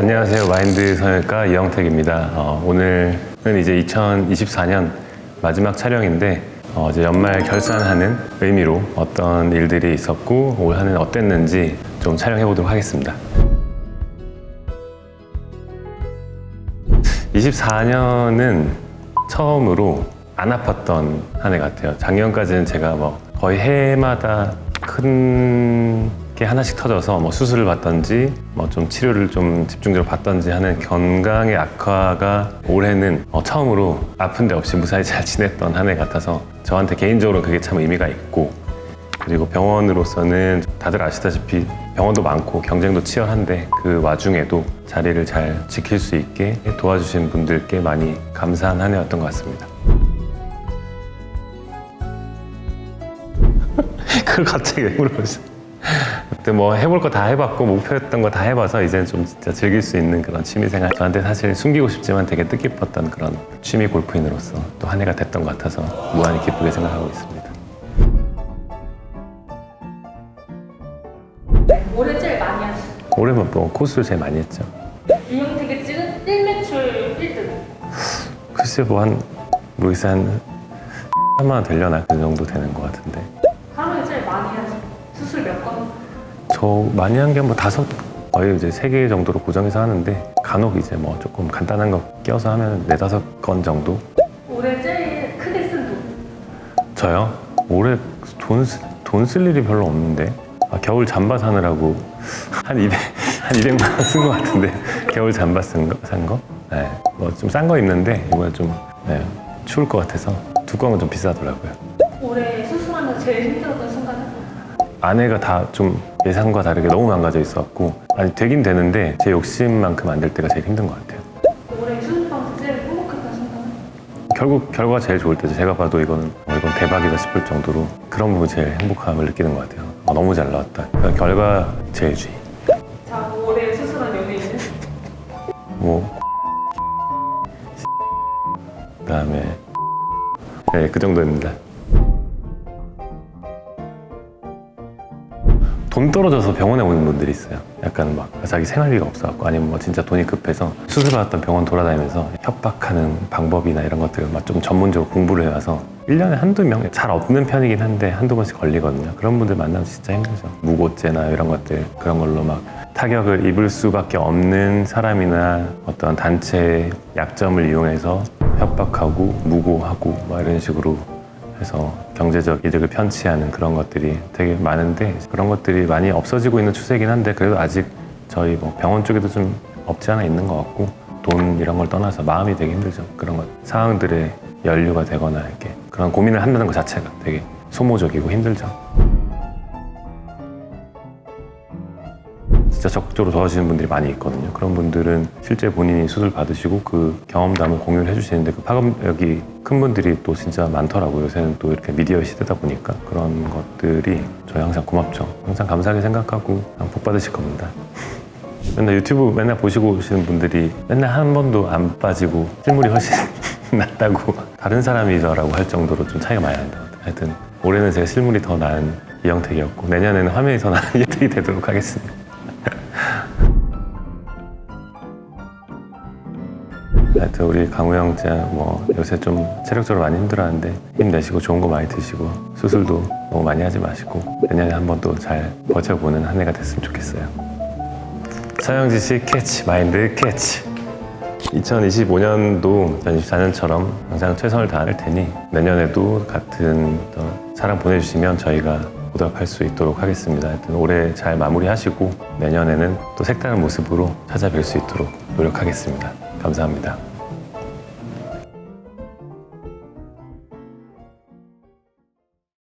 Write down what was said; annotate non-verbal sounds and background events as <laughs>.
안녕하세요. 마인드 성형외과 이영택입니다. 어, 오늘은 이제 2024년 마지막 촬영인데 어, 이제 연말 결산하는 의미로 어떤 일들이 있었고 올 한해는 어땠는지 좀 촬영해 보도록 하겠습니다. 24년은 처음으로 안 아팠던 한 해 같아요. 작년까지는 제가 뭐 거의 해마다 큰 게 하나씩 터져서 뭐 수술을 받던지 뭐 좀 치료를 좀 집중적으로 받던지 하는 건강의 악화가 올해는 어, 처음으로 아픈 데 없이 무사히 잘 지냈던 한 해 같아서 저한테 개인적으로 그게 참 의미가 있고 그리고 병원으로서는 다들 아시다시피 병원도 많고 경쟁도 치열한데 그 와중에도 자리를 잘 지킬 수 있게 도와주신 분들께 많이 감사한 한 해였던 것 같습니다. <laughs> 그걸 갑자기 왜 물어보세요? 그때 뭐 해볼 거 다 해봤고 목표했던 거 다 해봐서 이제는 좀 진짜 즐길 수 있는 그런 취미생활 저한테 사실 숨기고 싶지만 되게 뜻깊었던 그런 취미 골프인으로서 또 한 해가 됐던 것 같아서 무한히 기쁘게 생각하고 있습니다. 네, 올해 제일 많이 하신 올해만 뭐 코스를 제일 많이 했죠. 이영택이 찍은 1매출 1등 글쎄 뭐한 모르겠어 한 3만 원 되려나 그 정도 되는 것 같은데 하루에 제일 많이 하신 수술 몇 건? 저 많이 한 게 뭐 다섯 거의 이제 세 개 정도로 고정해서 하는데 간혹 이제 뭐 조금 간단한 거 껴서 하면 네 다섯 건 정도 올해 제일 크게 쓴 돈. 저요 올해 돈돈 쓸 일이 별로 없는데 아, 겨울 잠바 사느라고 <laughs> 한 200, 한 200만 원 쓴 것 같은데 <laughs> 겨울 잠바 쓴 거, 산 거? 네. 뭐 좀 싼 거 입는데 이번에 좀 네, 추울 것 같아서 두꺼운 건 좀 비싸더라고요. 올해 수술하면서 제일 힘들었던? 아내가 다 좀 예상과 다르게 너무 망가져 있었고 아니 되긴 되는데 제 욕심만큼 안 될 때가 제일 힘든 것 같아요. 올해 수술하면서 제일 순간은? 결국 결과가 제일 좋을 때죠. 제가 봐도 이거는 어, 이건 대박이다 싶을 정도로 그런 부분 제일 행복함을 느끼는 것 같아요. 어, 너무 잘 나왔다. 그러니까 결과 제일주의. 자, 올해 수술한 연예인은? 뭐 그다음에 네 그 정도입니다. 돈 떨어져서 병원에 오는 분들이 있어요. 약간 막 자기 생활비가 없어갖고 아니면 뭐 진짜 돈이 급해서 수술 받았던 병원 돌아다니면서 협박하는 방법이나 이런 것들을 막좀 전문적으로 공부를 해와서 1년에 한두 명 잘 없는 편이긴 한데 한두 번씩 걸리거든요. 그런 분들 만나면 진짜 힘들죠. 무고죄나 이런 것들 그런 걸로 막 타격을 입을 수밖에 없는 사람이나 어떤 단체의 약점을 이용해서 협박하고 무고하고 막 이런 식으로 해서 경제적 이득을 편취하는 그런 것들이 되게 많은데 그런 것들이 많이 없어지고 있는 추세이긴 한데 그래도 아직 저희 뭐 병원 쪽에도 좀 없지 않아 있는 것 같고 돈 이런 걸 떠나서 마음이 되게 힘들죠. 그런 것 상황들의 연류가 되거나 이렇게 그런 고민을 한다는 것 자체가 되게 소모적이고 힘들죠 진짜 적극적으로 도와주시는 분들이 많이 있거든요. 그런 분들은 실제 본인이 수술 받으시고 그 경험담을 공유를 해주시는데 그 파급력이 큰 분들이 또 진짜 많더라고요. 요새는 또 이렇게 미디어 시대다 보니까 그런 것들이 저희 항상 고맙죠. 항상 감사하게 생각하고 복 받으실 겁니다. <laughs> 맨날 유튜브 맨날 보시고 오시는 분들이 맨날 한 번도 안 빠지고 실물이 훨씬 <laughs> 낫다고 다른 사람이더라고 할 정도로 좀 차이가 많이 난다. 하여튼 올해는 제가 실물이 더 나은 이영택이었고 내년에는 화면이 더 나은 <laughs> 이영택이 되도록 하겠습니다. 하여튼 우리 강우 형 진짜 뭐 요새 좀 체력적으로 많이 힘들어하는데 힘내시고 좋은 거 많이 드시고 수술도 너무 많이 하지 마시고 내년에 한 번 또 잘 버텨보는 한 해가 됐으면 좋겠어요. 서영지 씨 캐치 마인드 캐치 2025년도 2024년처럼 항상 최선을 다할 테니 내년에도 같은 사랑 보내주시면 저희가 보답할 수 있도록 하겠습니다. 하여튼 올해 잘 마무리하시고 내년에는 또 색다른 모습으로 찾아뵐 수 있도록 노력하겠습니다. 감사합니다.